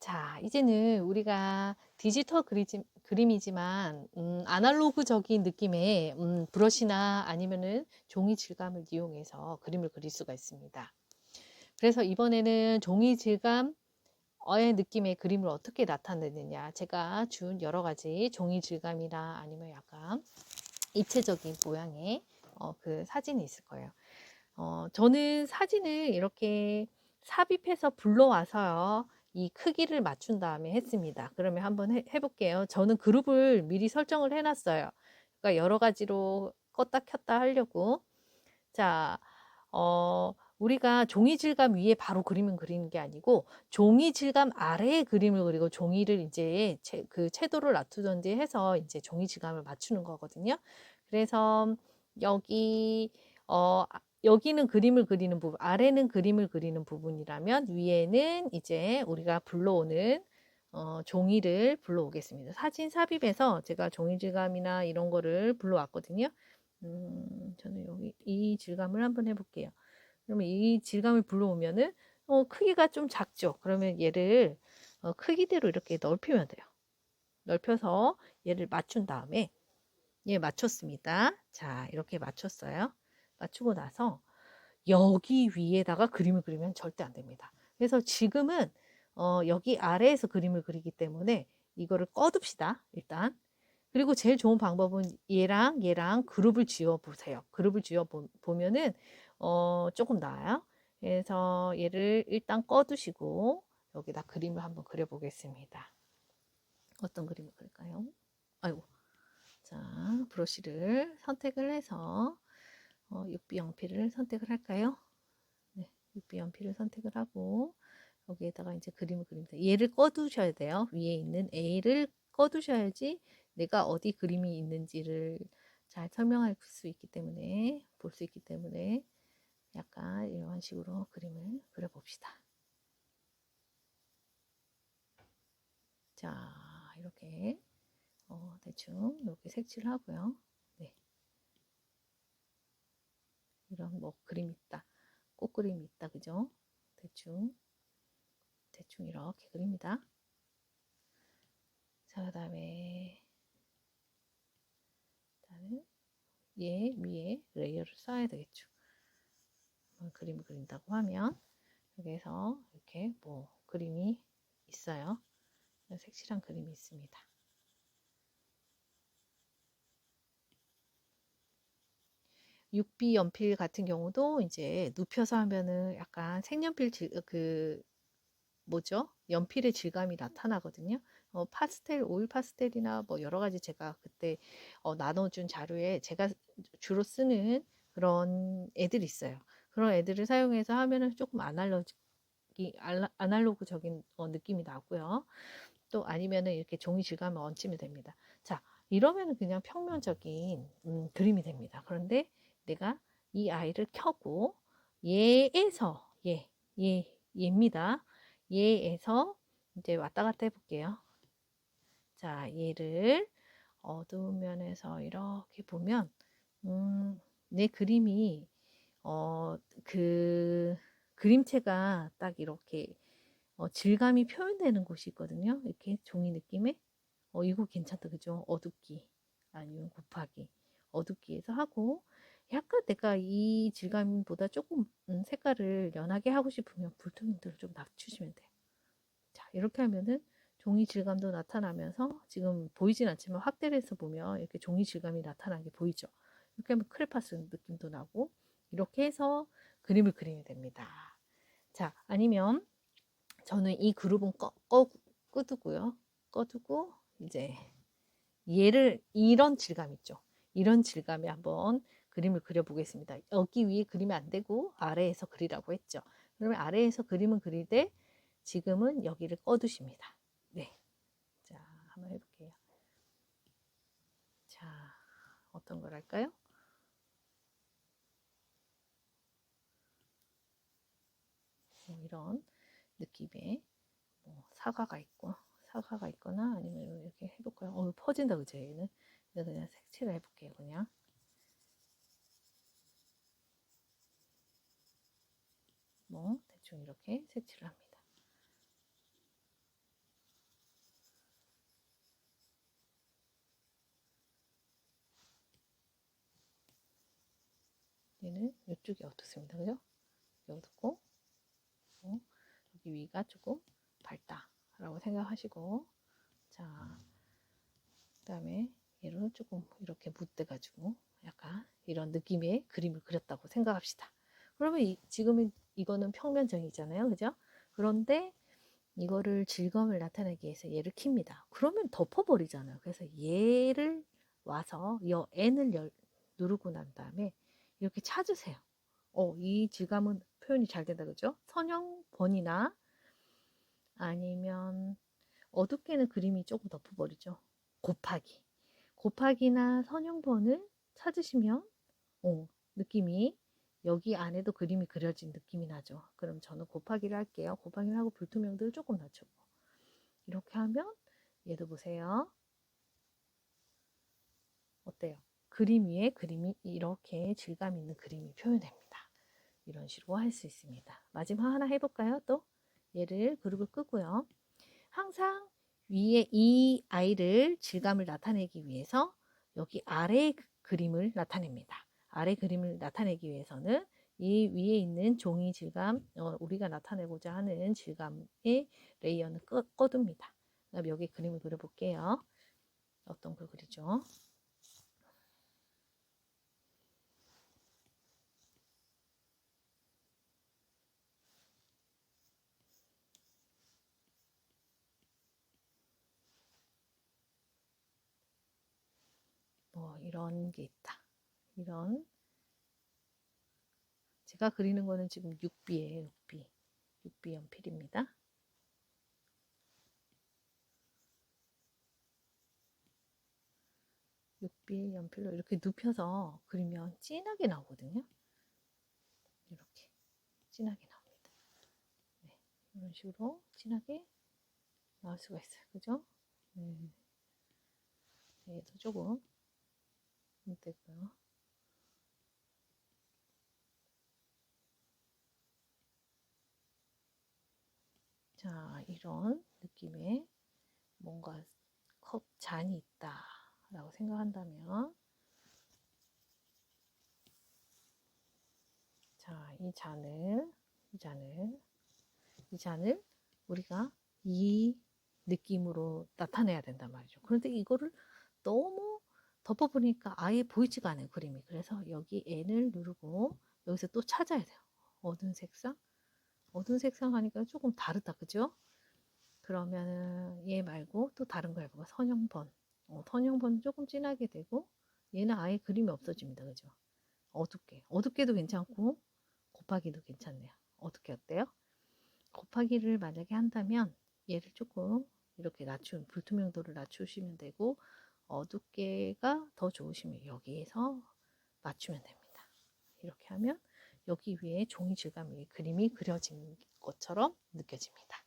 자, 이제는 우리가 디지털 그리지, 그림이지만 음, 아날로그적인 느낌의 음, 브러쉬나 아니면은 종이 질감을 이용해서 그림을 그릴 수가 있습니다. 그래서 이번에는 종이 질감의 느낌의 그림을 어떻게 나타내느냐 제가 준 여러 가지 종이 질감이나 아니면 약간 입체적인 모양의 어, 그 사진이 있을 거예요. 어, 저는 사진을 이렇게 삽입해서 불러와서요. 이 크기를 맞춘 다음에 했습니다. 그러면 한번 해, 해볼게요. 저는 그룹을 미리 설정을 해놨어요. 그러니까 여러 가지로 껐다 켰다 하려고. 자, 어, 우리가 종이 질감 위에 바로 그림을 그리는 게 아니고 종이 질감 아래에 그림을 그리고 종이를 이제 채, 그 채도를 놔두든지 해서 이제 종이 질감을 맞추는 거거든요. 그래서 여기 어 여기는 그림을 그리는 부분, 아래는 그림을 그리는 부분이라면 위에는 이제 우리가 불러오는 어, 종이를 불러오겠습니다. 사진 삽입해서 제가 종이 질감이나 이런 거를 불러왔거든요. 음, 저는 여기 이 질감을 한번 해볼게요. 그러면 이 질감을 불러오면은 어, 크기가 좀 작죠. 그러면 얘를 어, 크기대로 이렇게 넓히면 돼요. 넓혀서 얘를 맞춘 다음에 얘 맞췄습니다. 자, 이렇게 맞췄어요. 맞추고 나서 여기 위에다가 그림을 그리면 절대 안 됩니다. 그래서 지금은 어, 여기 아래에서 그림을 그리기 때문에 이거를 꺼둡시다. 일단. 그리고 제일 좋은 방법은 얘랑 얘랑 그룹을 지어 보세요. 그룹을 지어 보면은 어, 조금 나아요. 그래서 얘를 일단 꺼두시고 여기다 그림을 한번 그려보겠습니다. 어떤 그림을 그릴까요? 아이고. 자, 브러쉬를 선택을 해서 어, 6B 연필을 선택을 할까요? 네, 6B 연필을 선택을 하고 여기에다가 이제 그림을 그립니다. 얘를 꺼두셔야 돼요. 위에 있는 A를 꺼두셔야지 내가 어디 그림이 있는지를 잘 설명할 수 있기 때문에 볼 수 있기 때문에 약간 이런 식으로 그림을 그려봅시다. 자 이렇게 어, 대충 이렇게 색칠을 하고요. 네. 이런 뭐 그림 있다. 꽃그림이 있다. 그죠? 대충 대충 이렇게 그립니다. 자, 그 다음에 일단은 얘 위에 레이어를 쌓아야 되겠죠. 뭐 그림을 그린다고 하면 여기에서 이렇게 뭐 그림이 있어요. 색칠한 그림이 있습니다. 6B 연필 같은 경우도 이제 눕혀서 하면은 약간 색연필 질, 그 뭐죠? 연필의 질감이 나타나거든요. 어, 파스텔, 오일 파스텔이나 뭐 여러 가지 제가 그때 어, 나눠준 자료에 제가 주로 쓰는 그런 애들이 있어요. 그런 애들을 사용해서 하면은 조금 아날로기, 아날로그적인 어, 느낌이 나고요. 또 아니면은 이렇게 종이 질감을 얹히면 됩니다. 자, 이러면은 그냥 평면적인 음, 그림이 됩니다. 그런데 내가 이 아이를 켜고 얘에서 얘, 얘, 얘입니다. 얘에서 이제 왔다 갔다 해볼게요. 자, 얘를 어두운 면에서 이렇게 보면 음, 내 그림이 어, 그 그림체가 딱 이렇게 어, 질감이 표현되는 곳이 있거든요. 이렇게 종이 느낌의 어, 이거 괜찮다 그죠? 어둡기 아니면 곱하기 어둡기에서 하고 약간 내가 이 질감보다 조금 음, 색깔을 연하게 하고 싶으면 불투명도를 좀 낮추시면 돼요. 자, 이렇게 하면은 종이 질감도 나타나면서 지금 보이진 않지만 확대를 해서 보면 이렇게 종이 질감이 나타나게 보이죠. 이렇게 하면 크레파스 느낌도 나고 이렇게 해서 그림을 그리면 됩니다. 자, 아니면 저는 이 그룹은 꺼, 꺼, 끄두고요. 꺼두고 이제 얘를 이런 질감 있죠. 이런 질감에 한번 그림을 그려보겠습니다. 여기 위에 그리면 안 되고 아래에서 그리라고 했죠. 그러면 아래에서 그림을 그릴 때 지금은 여기를 꺼두십니다. 네. 자, 한번 해볼게요. 자, 어떤 걸 할까요? 뭐 이런 느낌의 뭐 사과가 있고 사과가 있거나 아니면 이렇게 해볼까요? 어, 퍼진다 그죠 얘는? 그냥 색칠을 해볼게요 그냥. 뭐 대충 이렇게 색칠을 합니다. 얘는 이쪽이 어떻습니까? 그죠? 어둡고 어, 여기 위가 조금 밝다라고 생각하시고 자 그다음에 얘를 조금 이렇게 묻대가지고 약간 이런 느낌의 그림을 그렸다고 생각합시다. 그러면 이, 지금은 이거는 평면정이잖아요. 그죠? 그런데 이거를 질감을 나타내기 위해서 얘를 킵니다. 그러면 덮어버리잖아요. 그래서 얘를 와서 여 n을 열, 누르고 난 다음에 이렇게 찾으세요. 어, 이 질감은 표현이 잘 된다. 그죠? 선형 번이나 아니면 어둡게는 그림이 조금 덮어버리죠. 곱하기. 곱하기나 선형번을 찾으시면 어, 느낌이 여기 안에도 그림이 그려진 느낌이 나죠. 그럼 저는 곱하기를 할게요. 곱하기를 하고 불투명도를 조금 낮추고 이렇게 하면 얘도 보세요. 어때요? 그림 위에 그림이 이렇게 질감 있는 그림이 표현됩니다. 이런 식으로 할 수 있습니다. 마지막 하나 해볼까요? 또 얘를 그룹을 끄고요. 항상 위에 이 아이를 질감을 나타내기 위해서 여기 아래 그림을 나타냅니다. 아래 그림을 나타내기 위해서는 이 위에 있는 종이 질감, 어, 우리가 나타내고자 하는 질감의 레이어는 꺼, 꺼둡니다. 그다음 여기 그림을 그려볼게요. 어떤 걸 그리죠? 뭐 이런 게 있다. 이런 제가 그리는 거는 지금 6B예요. 6B. 6B 연필입니다. 육비 연필로 이렇게 눕혀서 그리면 진하게 나오거든요. 이렇게 진하게 나옵니다. 네, 이런 식으로 진하게 나올 수가 있어요. 그죠? 네. 얘도 조금 되고요. 자, 이런 느낌의 뭔가 컵 잔이 있다 라고 생각한다면 자, 이 잔을 이 잔을 이 잔을 우리가 이 느낌으로 나타내야 된단 말이죠. 그런데 이거를 너무 덮어보니까 아예 보이지가 않아요, 그림이. 그래서 여기 N을 누르고 여기서 또 찾아야 돼요. 어두운 색상? 어두운 색상 하니까 조금 다르다, 그죠? 그러면은 얘 말고 또 다른 거 해보고 선형번. 어, 선형번 조금 진하게 되고 얘는 아예 그림이 없어집니다, 그죠? 어둡게. 어둡게도 괜찮고 곱하기도 괜찮네요. 어둡게 어때요? 곱하기를 만약에 한다면 얘를 조금 이렇게 낮추 불투명도를 낮추시면 되고 어둡게가 더 좋으시면 여기에서 맞추면 됩니다. 이렇게 하면 여기 위에 종이 질감 위에 그림이 그려진 것처럼 느껴집니다.